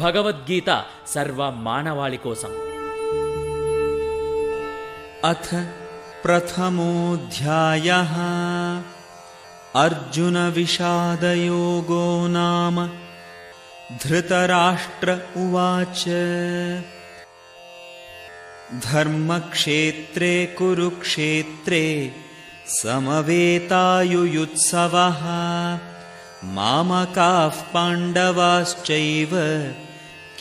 భగవద్గీత సర్వ మానవాళి కోసం अथ प्रथमोऽध्यायः अर्जुनविषादयोगो नाम धृतराष्ट्र उवाच धर्मक्षेत्रे कुरुक्षेत्रे समवेतायुयुत्सवः मामकाः पाण्डवाश्चैव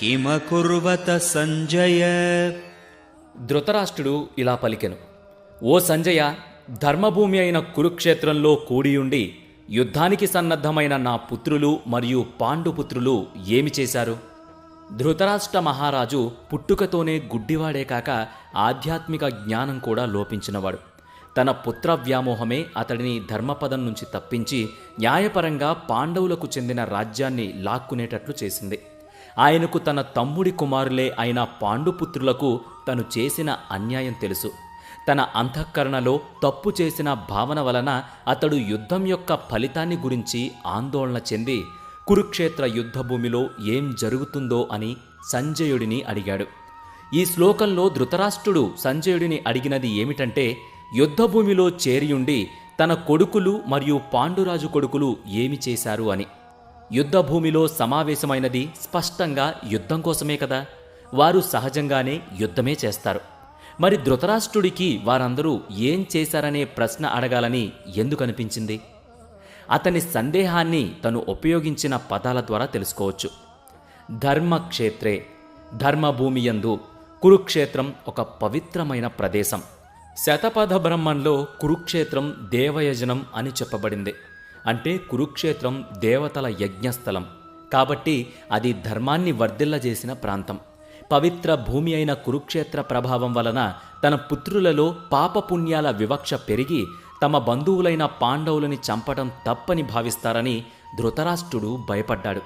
కిమకుర్వత సంజయ. ధృతరాష్ట్రుడు ఇలా పలికెను. ఓ సంజయ ధర్మభూమి అయిన కురుక్షేత్రంలో కూడియుండి యుద్ధానికి సన్నద్ధమైన నా పుత్రులు మరియు పాండుపుత్రులు ఏమి చేశారు? ధృతరాష్ట్ర మహారాజు పుట్టుకతోనే గుడ్డివాడే కాక ఆధ్యాత్మిక జ్ఞానం కూడా లోపించినవాడు. తన పుత్ర వ్యామోహమే అతడిని ధర్మపదం నుంచి తప్పించి న్యాయపరంగా పాండవులకు చెందిన రాజ్యాన్ని లాక్కునేటట్లు చేసింది. ఆయనకు తన తమ్ముడి కుమారులే అయిన పాండుపుత్రులకు తను చేసిన అన్యాయం తెలుసు. తన అంతఃకరణలో తప్పు చేసిన భావన వలన అతడు యుద్ధం యొక్క ఫలితాన్ని గురించి ఆందోళన చెంది కురుక్షేత్ర యుద్ధభూమిలో ఏం జరుగుతుందో అని సంజయుడిని అడిగాడు. ఈ శ్లోకంలో ధృతరాష్ట్రుడు సంజయుడిని అడిగినది ఏమిటంటే యుద్ధభూమిలో చేరియుండి తన కొడుకులు మరియు పాండురాజు కొడుకులు ఏమి చేశారు అని. యుద్ధభూమిలో సమావేశమైనది స్పష్టంగా యుద్ధం కోసమే కదా. వారు సహజంగానే యుద్ధమే చేస్తారు. మరి ధృతరాష్ట్రుడికి వారందరూ ఏం చేశారనే ప్రశ్న అడగాలని ఎందుకనిపించింది అతని సందేహాన్ని తను ఉపయోగించిన పదాల ద్వారా తెలుసుకోవచ్చు. ధర్మక్షేత్రే ధర్మభూమియందు కురుక్షేత్రం ఒక పవిత్రమైన ప్రదేశం. శతపథ బ్రహ్మంలో కురుక్షేత్రం దేవయజనం అని చెప్పబడింది. అంటే కురుక్షేత్రం దేవతల యజ్ఞస్థలం. కాబట్టి అది ధర్మాన్ని వర్ధిల్లజేసిన ప్రాంతం. పవిత్ర భూమి అయిన కురుక్షేత్ర ప్రభావం వలన తన పుత్రులలో పాపపుణ్యాల వివక్ష పెరిగి తమ బంధువులైన పాండవులని చంపడం తప్పని భావిస్తారని ధృతరాష్ట్రుడు భయపడ్డాడు.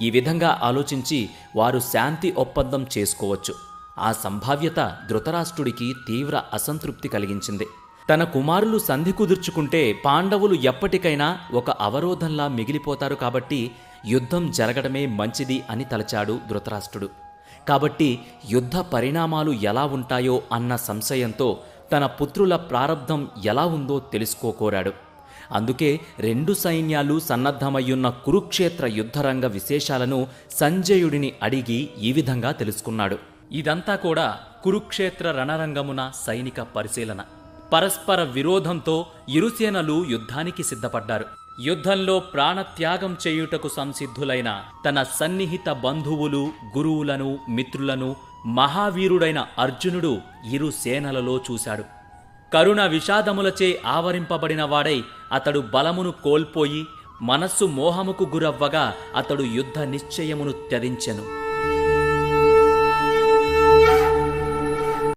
ఈ విధంగా ఆలోచించి వారు శాంతి ఒప్పందం చేసుకోవచ్చు. ఆ సంభావ్యత ధృతరాష్ట్రుడికి తీవ్ర అసంతృప్తి కలిగించింది. తన కుమారులు సంధి కుదుర్చుకుంటే పాండవులు ఎప్పటికైనా ఒక అవరోధంలా మిగిలిపోతారు కాబట్టి యుద్ధం జరగడమే మంచిది అని తలచాడు ధృతరాష్ట్రుడు. కాబట్టి యుద్ధ పరిణామాలు ఎలా ఉంటాయో అన్న సంశయంతో తన పుత్రుల ప్రారంధం ఎలా ఉందో తెలుసుకోకోరాడు. అందుకే రెండు సైన్యాలు సన్నద్ధమయ్యున్న కురుక్షేత్ర యుద్ధరంగ విశేషాలను సంజయుడిని అడిగి ఈ విధంగా తెలుసుకున్నాడు. ఇదంతా కూడా కురుక్షేత్ర రణరంగమున సైనిక పరిశీలన. పరస్పర విరోధంతో ఇరుసేనలు యుద్ధానికి సిద్ధపడ్డారు. యుద్ధంలో ప్రాణత్యాగం చేయుటకు సంసిద్ధులైన తన సన్నిహిత బంధువులు గురువులను మిత్రులను మహావీరుడైన అర్జునుడు ఇరు సేనలలో చూశాడు. కరుణ విషాదములచే ఆవరింపబడిన వాడై అతడు బలమును కోల్పోయి మనస్సు మోహముకు గురవ్వగా అతడు యుద్ధ నిశ్చయమును త్యదించెను